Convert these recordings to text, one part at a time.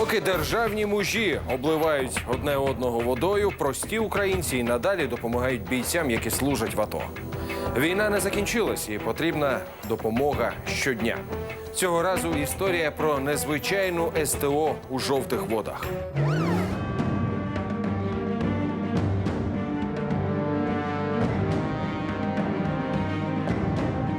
Поки державні мужі обливають одне одного водою, прості українці і надалі допомагають бійцям, які служать в АТО. Війна не закінчилась і потрібна допомога щодня. Цього разу історія про незвичайну СТО у жовтих водах.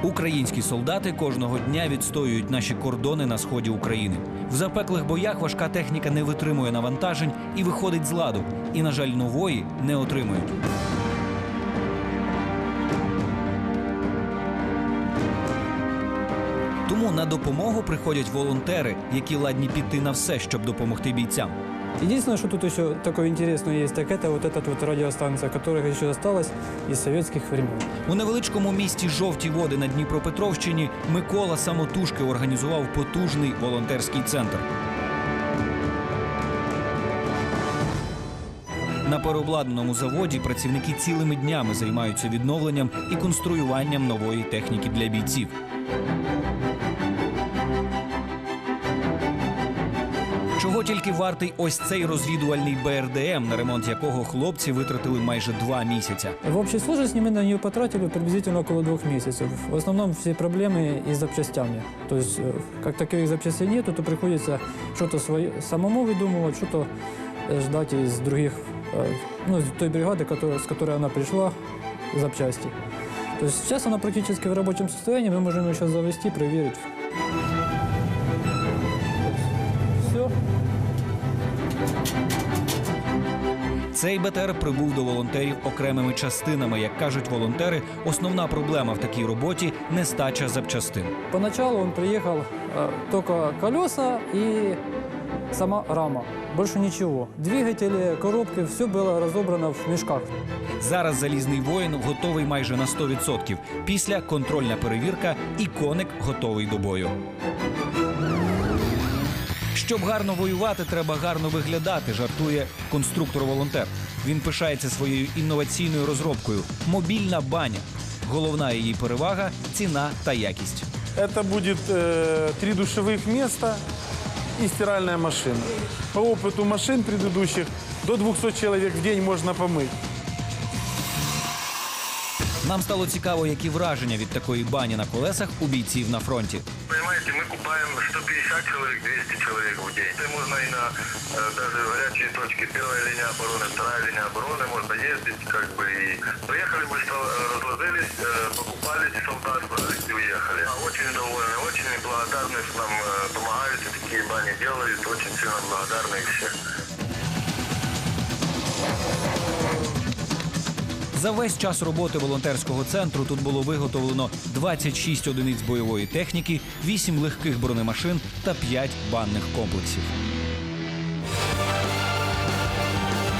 Українські солдати кожного дня відстоюють наші кордони на сході України. В запеклих боях важка техніка не витримує навантажень і виходить з ладу. І, на жаль, нової не отримують. Тому на допомогу приходять волонтери, які ладні піти на все, щоб допомогти бійцям. Единственное, что тут еще такое интересное есть, так это вот эта вот радиостанция, которая еще осталась из советских времен. У невеличкому місті жовті води на Дніпропетровщині Микола самотужки організував потужний волонтерський центр. На переобладнаному заводі працівники цілими днями займаються відновленням і конструюванням нової техніки для бійців. Чого тільки вартий ось цей розвідувальний БРДМ, на ремонт якого хлопці витратили майже два місяця. В общей сложности мы на нее потратили приблизительно около двух месяцев. В основном все проблемы и с запчастями. То есть, э, как таковых запчастей нету, то приходится что-то свое, самому выдумывать, что-то э, ждать из других, э, ну, из той бригады, которая, с которой она пришла, запчасти. То есть сейчас она практически в рабочем состоянии, мы можем ее сейчас завести, проверить. Цей БТР прибув до волонтерів окремими частинами. Як кажуть волонтери, основна проблема в такій роботі нестача запчастин. Поначалу он приехал э, только колеса и сама рама. Больше ничего. Двигатели, коробки, все было разобрано в мешках. Зараз залізний воїн готовий майже на 100%. Після контрольна перевірка і коник готовий до бою. Щоб гарно воювати, треба гарно виглядати, жартує конструктор-волонтер. Він пишається своєю інноваційною розробкою мобільна баня. Головна її перевага ціна та якість. Это будет э, три душевых места и стиральная машина. По опыту машин предыдущих до 200 человек в день можно помыть. Нам стало цікаво, які враження від такої бані на колесах у бійців на фронті. Понимаете, мы купаем 150 человек, 200 человек в день. Это можно и на э, даже горячие точки. Первая линия обороны, вторая линия обороны. Можно ездить, как бы и приехали быстро, э, разложились, э, покупали солдат и уехали. А Очень довольны, очень благодарны, что нам э, помогают и такие бани делают. Очень сильно благодарны их всех. За весь час роботи волонтерського центру тут було виготовлено 26 одиниць бойової техніки, 8 легких бронемашин та 5 банних комплексів.